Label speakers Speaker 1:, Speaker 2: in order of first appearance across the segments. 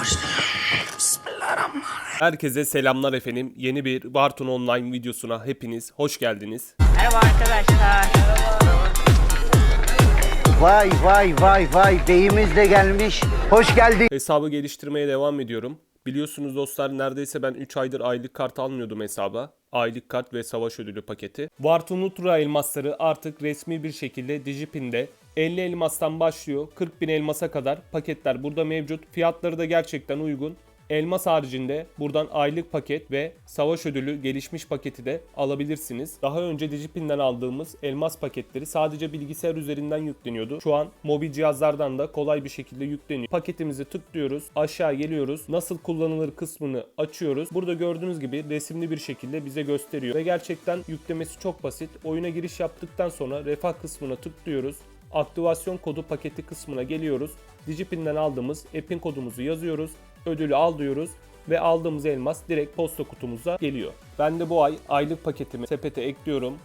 Speaker 1: Bismillahirrahmanirrahim.
Speaker 2: Herkese selamlar efendim. Yeni bir Barton Online videosuna hepiniz hoş geldiniz.
Speaker 3: Merhaba arkadaşlar.
Speaker 4: Vay vay vay vay beyimiz de gelmiş. Hoş geldin.
Speaker 2: Hesabı geliştirmeye devam ediyorum. Biliyorsunuz dostlar neredeyse ben 3 aydır aylık kart almıyordum hesaba. Aylık kart ve savaş ödülü paketi. Varton Ultra elmasları artık resmi bir şekilde Digipin'de 50 elmastan başlıyor 40 bin elmasa kadar paketler burada mevcut. Fiyatları da gerçekten uygun. Elmas haricinde buradan aylık paket ve savaş ödülü gelişmiş paketi de alabilirsiniz. Daha önce Digipin'den aldığımız elmas paketleri sadece bilgisayar üzerinden yükleniyordu. Şu an mobil cihazlardan da kolay bir şekilde yükleniyor. Paketimizi tıklıyoruz, aşağı geliyoruz. Nasıl kullanılır kısmını açıyoruz. Burada gördüğünüz gibi resimli bir şekilde bize gösteriyor. Ve gerçekten yüklemesi çok basit. Oyuna giriş yaptıktan sonra refah kısmına tıklıyoruz aktivasyon kodu paketi kısmına geliyoruz. Digipin'den aldığımız epin kodumuzu yazıyoruz. Ödülü al diyoruz ve aldığımız elmas direkt posta kutumuza geliyor. Ben de bu ay aylık paketimi sepete ekliyorum.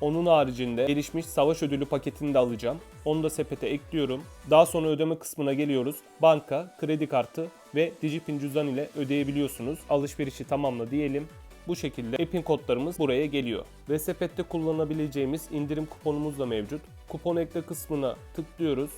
Speaker 2: Onun haricinde gelişmiş savaş ödülü paketini de alacağım. Onu da sepete ekliyorum. Daha sonra ödeme kısmına geliyoruz. Banka, kredi kartı ve Digipin cüzdan ile ödeyebiliyorsunuz. Alışverişi tamamla diyelim. Bu şekilde Epin kodlarımız buraya geliyor. Ve sepette kullanabileceğimiz indirim kuponumuz da mevcut. Kupon ekle kısmına tıklıyoruz.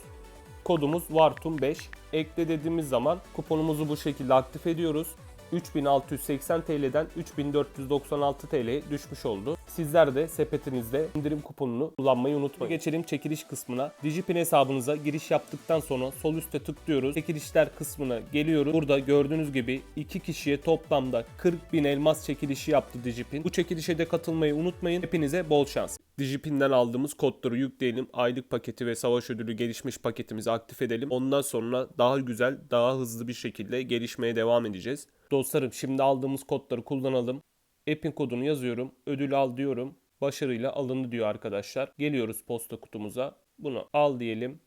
Speaker 2: Kodumuz VARTUM5. Ekle dediğimiz zaman kuponumuzu bu şekilde aktif ediyoruz. 3680 TL'den 3496 TL'ye düşmüş oldu. Sizler de sepetinizde indirim kuponunu kullanmayı unutmayın. Geçelim çekiliş kısmına. Digipin hesabınıza giriş yaptıktan sonra sol üstte tıklıyoruz. Çekilişler kısmına geliyoruz. Burada gördüğünüz gibi iki kişiye toplamda 40 bin elmas çekilişi yaptı Digipin. Bu çekilişe de katılmayı unutmayın. Hepinize bol şans. Digipin'den aldığımız kodları yükleyelim. Aylık paketi ve savaş ödülü gelişmiş paketimizi aktif edelim. Ondan sonra daha güzel, daha hızlı bir şekilde gelişmeye devam edeceğiz. Dostlarım şimdi aldığımız kodları kullanalım. App'in kodunu yazıyorum. Ödül al diyorum. Başarıyla alındı diyor arkadaşlar. Geliyoruz posta kutumuza. Bunu al diyelim.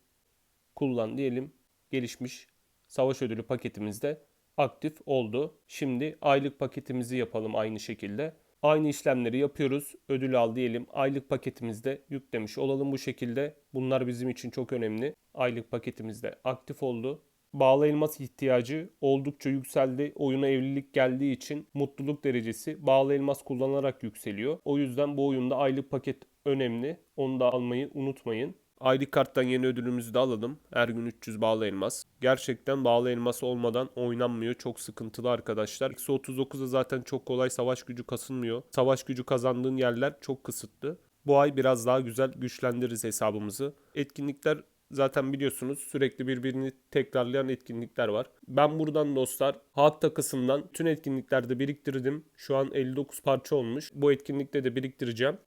Speaker 2: Kullan diyelim. Gelişmiş savaş ödülü paketimizde aktif oldu. Şimdi aylık paketimizi yapalım aynı şekilde. Aynı işlemleri yapıyoruz. Ödül al diyelim. Aylık paketimizde yüklemiş olalım bu şekilde. Bunlar bizim için çok önemli. Aylık paketimizde aktif oldu. Bağlı elmas ihtiyacı oldukça yükseldi. Oyuna evlilik geldiği için mutluluk derecesi bağlı elmas kullanarak yükseliyor. O yüzden bu oyunda aylık paket önemli. Onu da almayı unutmayın. Aylık karttan yeni ödülümüzü de alalım. Her gün 300 bağlı elmas. Gerçekten bağlı elmas olmadan oynanmıyor. Çok sıkıntılı arkadaşlar. Eksi 39'da zaten çok kolay savaş gücü kasılmıyor. Savaş gücü kazandığın yerler çok kısıtlı. Bu ay biraz daha güzel güçlendiririz hesabımızı. Etkinlikler zaten biliyorsunuz sürekli birbirini tekrarlayan etkinlikler var. Ben buradan dostlar halk takısından tüm etkinliklerde biriktirdim. Şu an 59 parça olmuş. Bu etkinlikte de biriktireceğim.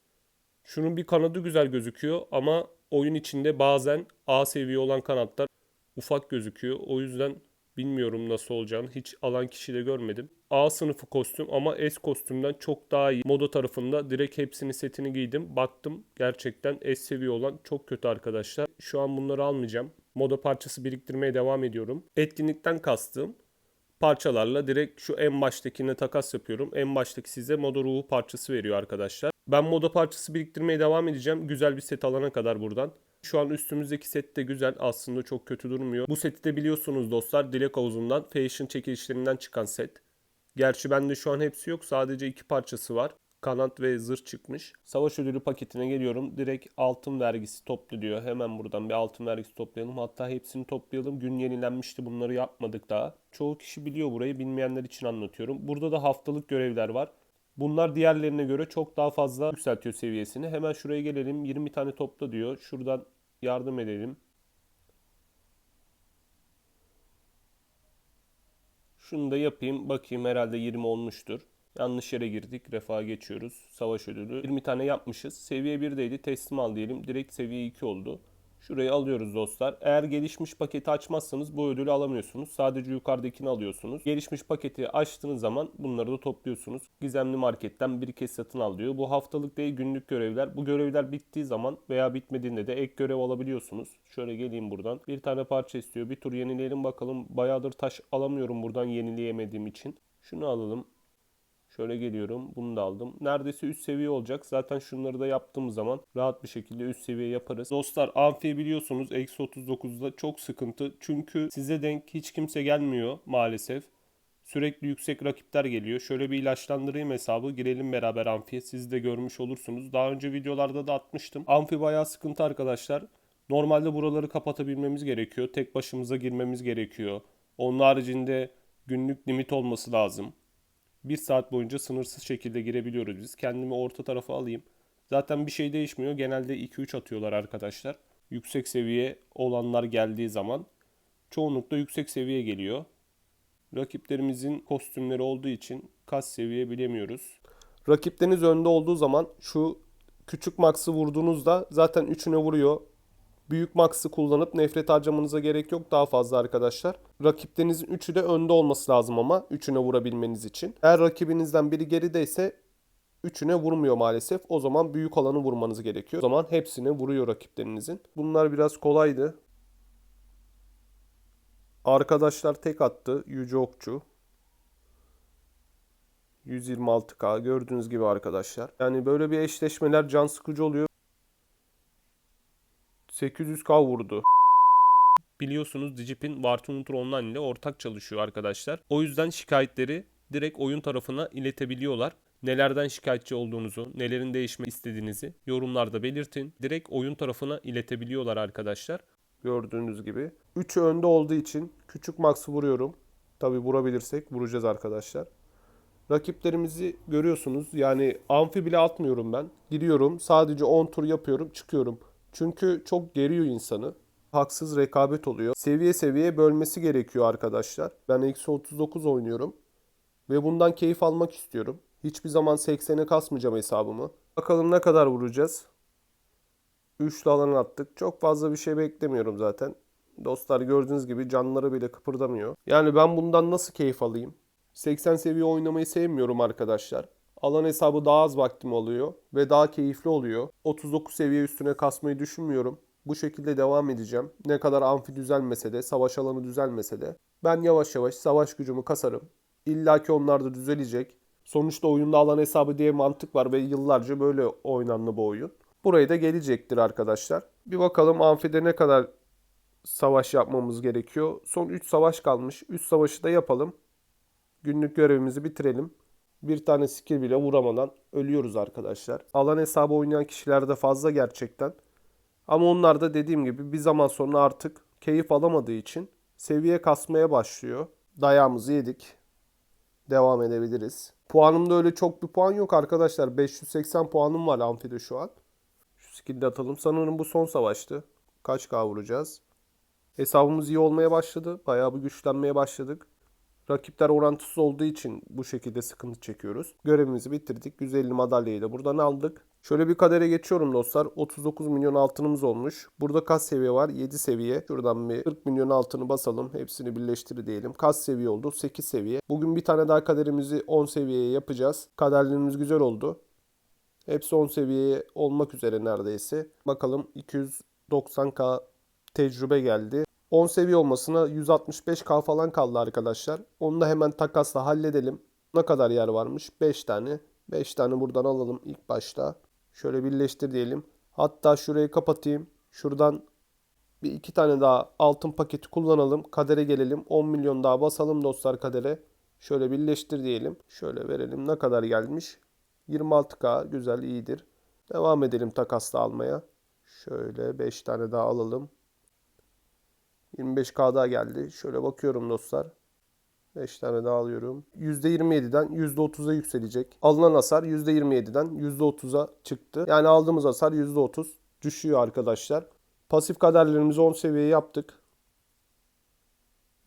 Speaker 2: Şunun bir kanadı güzel gözüküyor ama oyun içinde bazen A seviye olan kanatlar ufak gözüküyor. O yüzden bilmiyorum nasıl olacağını. Hiç alan kişi de görmedim. A sınıfı kostüm ama S kostümden çok daha iyi. Moda tarafında direkt hepsini setini giydim. Baktım gerçekten S seviye olan çok kötü arkadaşlar. Şu an bunları almayacağım. Moda parçası biriktirmeye devam ediyorum. Etkinlikten kastım parçalarla direkt şu en baştakine takas yapıyorum. En baştaki size moda ruhu parçası veriyor arkadaşlar. Ben moda parçası biriktirmeye devam edeceğim. Güzel bir set alana kadar buradan. Şu an üstümüzdeki set de güzel. Aslında çok kötü durmuyor. Bu seti de biliyorsunuz dostlar. Dilek havuzundan, fashion çekilişlerinden çıkan set. Gerçi bende şu an hepsi yok. Sadece iki parçası var. Kanat ve zırh çıkmış. Savaş ödülü paketine geliyorum. Direkt altın vergisi toplu diyor. Hemen buradan bir altın vergisi toplayalım. Hatta hepsini toplayalım. Gün yenilenmişti. Bunları yapmadık daha. Çoğu kişi biliyor burayı. Bilmeyenler için anlatıyorum. Burada da haftalık görevler var. Bunlar diğerlerine göre çok daha fazla yükseltiyor seviyesini. Hemen şuraya gelelim. 20 tane topla diyor. Şuradan yardım edelim. Şunu da yapayım. Bakayım herhalde 20 olmuştur. Yanlış yere girdik. Refaha geçiyoruz. Savaş ödülü. 20 tane yapmışız. Seviye 1'deydi. Teslim al diyelim. Direkt seviye 2 oldu. Şurayı alıyoruz dostlar. Eğer gelişmiş paketi açmazsanız bu ödülü alamıyorsunuz. Sadece yukarıdakini alıyorsunuz. Gelişmiş paketi açtığınız zaman bunları da topluyorsunuz. Gizemli marketten bir kez satın al diyor. Bu haftalık değil günlük görevler. Bu görevler bittiği zaman veya bitmediğinde de ek görev alabiliyorsunuz. Şöyle geleyim buradan. Bir tane parça istiyor. Bir tur yenileyelim bakalım. Bayağıdır taş alamıyorum buradan yenileyemediğim için. Şunu alalım. Şöyle geliyorum. Bunu da aldım. Neredeyse üst seviye olacak. Zaten şunları da yaptığımız zaman rahat bir şekilde üst seviye yaparız. Dostlar amfi biliyorsunuz eksi 39'da çok sıkıntı. Çünkü size denk hiç kimse gelmiyor maalesef. Sürekli yüksek rakipler geliyor. Şöyle bir ilaçlandırayım hesabı. Girelim beraber amfiye. Siz de görmüş olursunuz. Daha önce videolarda da atmıştım. Amfi bayağı sıkıntı arkadaşlar. Normalde buraları kapatabilmemiz gerekiyor. Tek başımıza girmemiz gerekiyor. Onun haricinde günlük limit olması lazım. Bir saat boyunca sınırsız şekilde girebiliyoruz biz. Kendimi orta tarafa alayım. Zaten bir şey değişmiyor. Genelde 2-3 atıyorlar arkadaşlar. Yüksek seviye olanlar geldiği zaman. Çoğunlukla yüksek seviye geliyor. Rakiplerimizin kostümleri olduğu için kas seviye bilemiyoruz. Rakipleriniz önde olduğu zaman şu küçük max'ı vurduğunuzda zaten üçüne vuruyor. Büyük max'ı kullanıp nefret harcamanıza gerek yok daha fazla arkadaşlar. Rakiplerinizin üçü de önde olması lazım ama üçüne vurabilmeniz için. Eğer rakibinizden biri gerideyse üçüne vurmuyor maalesef. O zaman büyük olanı vurmanız gerekiyor. O zaman hepsine vuruyor rakiplerinizin. Bunlar biraz kolaydı. Arkadaşlar tek attı. Yüce Okçu. 126k gördüğünüz gibi arkadaşlar. Yani böyle bir eşleşmeler can sıkıcı oluyor. 800k vurdu. Biliyorsunuz Digipin Wartune Online ile ortak çalışıyor arkadaşlar. O yüzden şikayetleri direkt oyun tarafına iletebiliyorlar. Nelerden şikayetçi olduğunuzu, nelerin değişmek istediğinizi yorumlarda belirtin. Direkt oyun tarafına iletebiliyorlar arkadaşlar. Gördüğünüz gibi. 3'ü önde olduğu için küçük max'ı vuruyorum. Tabi vurabilirsek vuracağız arkadaşlar. Rakiplerimizi görüyorsunuz. Yani amfi bile atmıyorum ben. Giriyorum sadece 10 tur yapıyorum çıkıyorum. Çünkü çok geriyor insanı. Haksız rekabet oluyor. Seviye seviye bölmesi gerekiyor arkadaşlar. Ben eksi 39 oynuyorum. Ve bundan keyif almak istiyorum. Hiçbir zaman 80'e kasmayacağım hesabımı. Bakalım ne kadar vuracağız. Üçlü alan attık. Çok fazla bir şey beklemiyorum zaten. Dostlar gördüğünüz gibi canları bile kıpırdamıyor. Yani ben bundan nasıl keyif alayım? 80 seviye oynamayı sevmiyorum arkadaşlar. Alan hesabı daha az vaktim oluyor ve daha keyifli oluyor. 39 seviye üstüne kasmayı düşünmüyorum. Bu şekilde devam edeceğim. Ne kadar amfi düzelmese de, savaş alanı düzelmese de. Ben yavaş yavaş savaş gücümü kasarım. İlla ki onlar da düzelecek. Sonuçta oyunda alan hesabı diye mantık var ve yıllarca böyle oynandı bu oyun. Buraya da gelecektir arkadaşlar. Bir bakalım amfide ne kadar savaş yapmamız gerekiyor. Son 3 savaş kalmış. 3 savaşı da yapalım. Günlük görevimizi bitirelim. Bir tane skill bile vuramadan ölüyoruz arkadaşlar. Alan hesabı oynayan kişiler de fazla gerçekten. Ama onlar da dediğim gibi bir zaman sonra artık keyif alamadığı için seviye kasmaya başlıyor. Dayağımızı yedik. Devam edebiliriz. Puanımda öyle çok bir puan yok arkadaşlar. 580 puanım var amfide şu an. Şu skill'i atalım. Sanırım bu son savaştı. Kaç K vuracağız? Hesabımız iyi olmaya başladı. Bayağı bir güçlenmeye başladık. Rakipler orantısız olduğu için bu şekilde sıkıntı çekiyoruz. Görevimizi bitirdik. 150 madalyayı da buradan aldık. Şöyle bir kadere geçiyorum dostlar. 39 milyon altınımız olmuş. Burada kas seviye var. 7 seviye. Şuradan bir 40 milyon altını basalım. Hepsini birleştir diyelim. Kas seviye oldu. 8 seviye. Bugün bir tane daha kaderimizi 10 seviyeye yapacağız. Kaderlerimiz güzel oldu. Hepsi 10 seviyeye olmak üzere neredeyse. Bakalım 290k tecrübe geldi. 10 seviye olmasına 165k falan kaldı arkadaşlar. Onu da hemen takasla halledelim. Ne kadar yer varmış? 5 tane. 5 tane buradan alalım ilk başta. Şöyle birleştir diyelim. Hatta şurayı kapatayım. Şuradan bir iki tane daha altın paketi kullanalım. Kadere gelelim. 10 milyon daha basalım dostlar kadere. Şöyle birleştir diyelim. Şöyle verelim. Ne kadar gelmiş? 26k. Güzel iyidir. Devam edelim takasla almaya. Şöyle 5 tane daha alalım. 25k daha geldi. Şöyle bakıyorum dostlar. 5 tane daha alıyorum. %27'den %30'a yükselecek. Alınan hasar %27'den %30'a çıktı. Yani aldığımız hasar %30 düşüyor arkadaşlar. Pasif kaderlerimizi 10 seviye yaptık.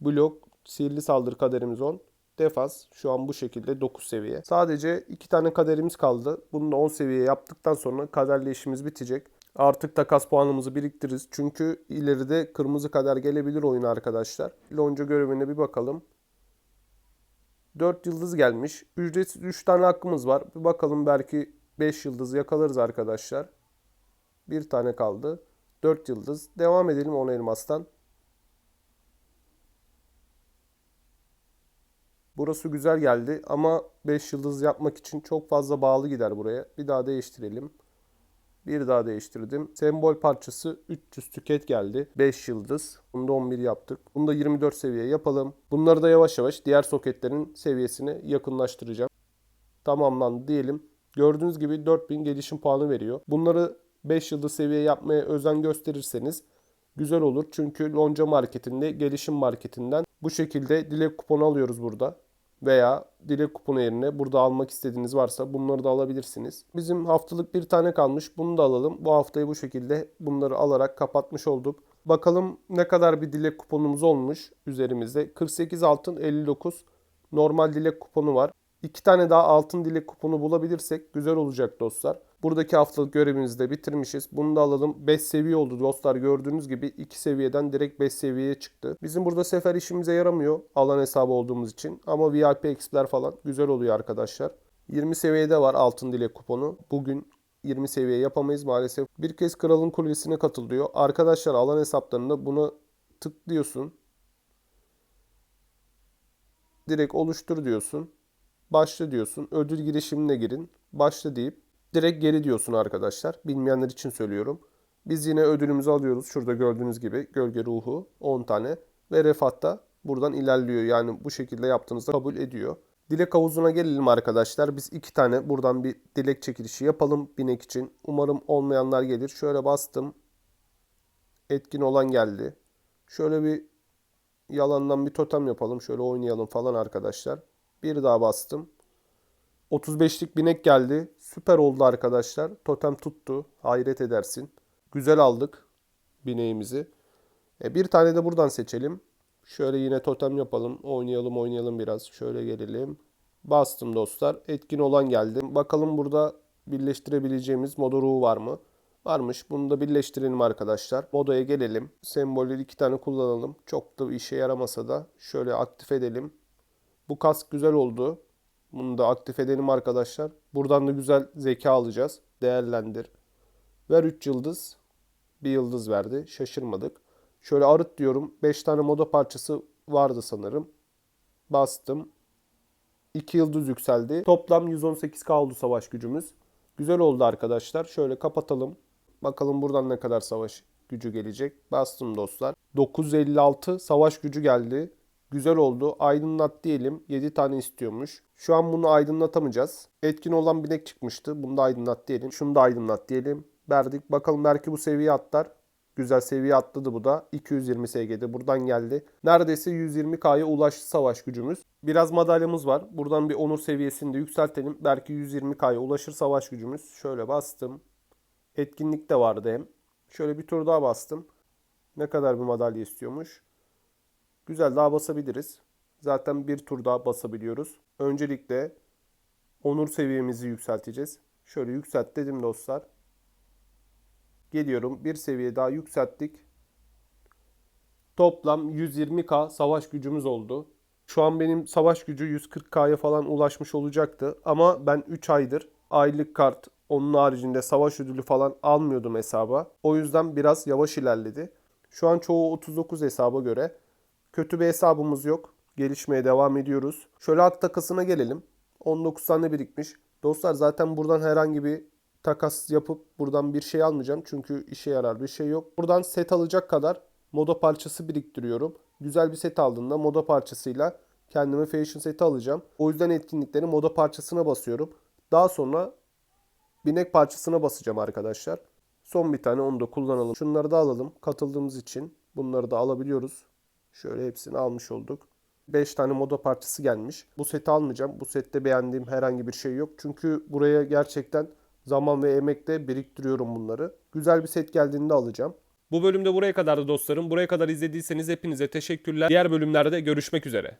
Speaker 2: Blok, sihirli saldırı kaderimiz 10. Defans şu an bu şekilde 9 seviye. Sadece 2 tane kaderimiz kaldı. Bunu da 10 seviye yaptıktan sonra kaderle işimiz bitecek. Artık takas puanımızı biriktiririz. Çünkü ileride kırmızı kader gelebilir oyuna arkadaşlar. Lonca görevine bir bakalım. 4 yıldız gelmiş. Ücretsiz 3 tane hakkımız var. Bir bakalım belki 5 yıldız yakalarız arkadaşlar. Bir tane kaldı. 4 yıldız. Devam edelim 10 elmastan. Burası güzel geldi ama 5 yıldız yapmak için çok fazla bağlı gider buraya. Bir daha değiştirelim. Bir daha değiştirdim. Sembol parçası 300 tüket geldi. 5 yıldız. Bunu da 11 yaptık. Bunu da 24 seviye yapalım. Bunları da yavaş yavaş diğer soketlerin seviyesine yakınlaştıracağım. Tamamlandı diyelim. Gördüğünüz gibi 4000 gelişim puanı veriyor. Bunları 5 yıldız seviye yapmaya özen gösterirseniz güzel olur. Çünkü Lonca marketinde, gelişim marketinden bu şekilde dilek kuponu alıyoruz burada. Veya dilek kuponu yerine burada almak istediğiniz varsa bunları da alabilirsiniz. Bizim haftalık bir tane kalmış. Bunu da alalım. Bu haftayı bu şekilde bunları alarak kapatmış olduk. Bakalım ne kadar bir dilek kuponumuz olmuş üzerimizde. 48 altın 59 normal dilek kuponu var. İki tane daha altın dilek kuponu bulabilirsek güzel olacak dostlar. Buradaki haftalık görevimizi de bitirmişiz. Bunu da alalım. 5 seviye oldu dostlar. Gördüğünüz gibi 2 seviyeden direkt 5 seviyeye çıktı. Bizim burada sefer işimize yaramıyor. Alan hesabı olduğumuz için. Ama VIP XP'ler falan güzel oluyor arkadaşlar. 20 seviyede var altın dilek kuponu. Bugün 20 seviye yapamayız maalesef. Bir kez kralın kulesine katıl diyor. Arkadaşlar alan hesaplarında buna tıklıyorsun. Direkt oluştur diyorsun. Başla diyorsun. Ödül girişimine girin. Başla deyip direkt geri diyorsun arkadaşlar. Bilmeyenler için söylüyorum. Biz yine ödülümüzü alıyoruz. Şurada gördüğünüz gibi gölge ruhu 10 tane ve refatta buradan ilerliyor. Yani bu şekilde yaptığınızda kabul ediyor. Dilek havuzuna gelelim arkadaşlar. Biz iki tane buradan bir dilek çekilişi yapalım binek için. Umarım olmayanlar gelir. Şöyle bastım. Etkin olan geldi. Şöyle bir yalandan bir totem yapalım. Şöyle oynayalım falan arkadaşlar. Bir daha bastım. 35'lik binek geldi. Süper oldu arkadaşlar. Totem tuttu. Hayret edersin. Güzel aldık bineğimizi. E, bir tane de buradan seçelim. Şöyle yine totem yapalım. Oynayalım oynayalım biraz. Şöyle gelelim. Bastım dostlar. Etkin olan geldi. Bakalım burada birleştirebileceğimiz moda ruhu var mı? Varmış. Bunu da birleştirelim arkadaşlar. Modaya gelelim. Sembolleri iki tane kullanalım. Çok da işe yaramasa da şöyle aktif edelim. Bu kask güzel oldu. Bunu da aktif edelim arkadaşlar. Buradan da güzel zeka alacağız. Değerlendir. Ver 3 yıldız. 1 yıldız verdi. Şaşırmadık. Şöyle arıt diyorum. 5 tane moda parçası vardı sanırım. Bastım. 2 yıldız yükseldi. Toplam 118k oldu savaş gücümüz. Güzel oldu arkadaşlar. Şöyle kapatalım. Bakalım buradan ne kadar savaş gücü gelecek. Bastım dostlar. 956 savaş gücü geldi. Güzel oldu. Aydınlat diyelim. 7 tane istiyormuş. Şu an bunu aydınlatamayacağız. Etkin olan binek çıkmıştı. Bunu da aydınlat diyelim. Şunu da aydınlat diyelim. Verdik. Bakalım belki bu seviye atlar. Güzel seviye atladı bu da. 220 SG'de buradan geldi. Neredeyse 120K'ya ulaştı savaş gücümüz. Biraz madalyamız var. Buradan bir onur seviyesini de yükseltelim. Belki 120K'ya ulaşır savaş gücümüz. Şöyle bastım. Etkinlik de vardı hem. Şöyle bir tur daha bastım. Ne kadar bir madalya istiyormuş. Güzel daha basabiliriz. Zaten bir tur daha basabiliyoruz. Öncelikle onur seviyemizi yükselteceğiz. Şöyle yükselt dedim dostlar. Geliyorum. Bir seviye daha yükselttik. Toplam 120k savaş gücümüz oldu. Şu an benim savaş gücü 140k'ya falan ulaşmış olacaktı. Ama ben 3 aydır aylık kart, onun haricinde savaş ödülü falan almıyordum hesaba. O yüzden biraz yavaş ilerledi. Şu an çoğu 39 hesaba göre. Kötü bir hesabımız yok. Gelişmeye devam ediyoruz. Şöyle at takasına gelelim. 19 tane birikmiş. Dostlar zaten buradan herhangi bir takas yapıp buradan bir şey almayacağım. Çünkü işe yarar bir şey yok. Buradan set alacak kadar moda parçası biriktiriyorum. Güzel bir set aldığımda moda parçasıyla kendime fashion seti alacağım. O yüzden etkinlikleri moda parçasına basıyorum. Daha sonra binek parçasına basacağım arkadaşlar. Son bir tane onu da kullanalım. Şunları da alalım. Katıldığımız için bunları da alabiliyoruz. Şöyle hepsini almış olduk. 5 tane moda parçası gelmiş. Bu seti almayacağım. Bu sette beğendiğim herhangi bir şey yok. Çünkü buraya gerçekten zaman ve emekle biriktiriyorum bunları. Güzel bir set geldiğinde alacağım.
Speaker 1: Bu bölümde buraya kadardı dostlarım. Buraya kadar izlediyseniz hepinize teşekkürler. Diğer bölümlerde görüşmek üzere.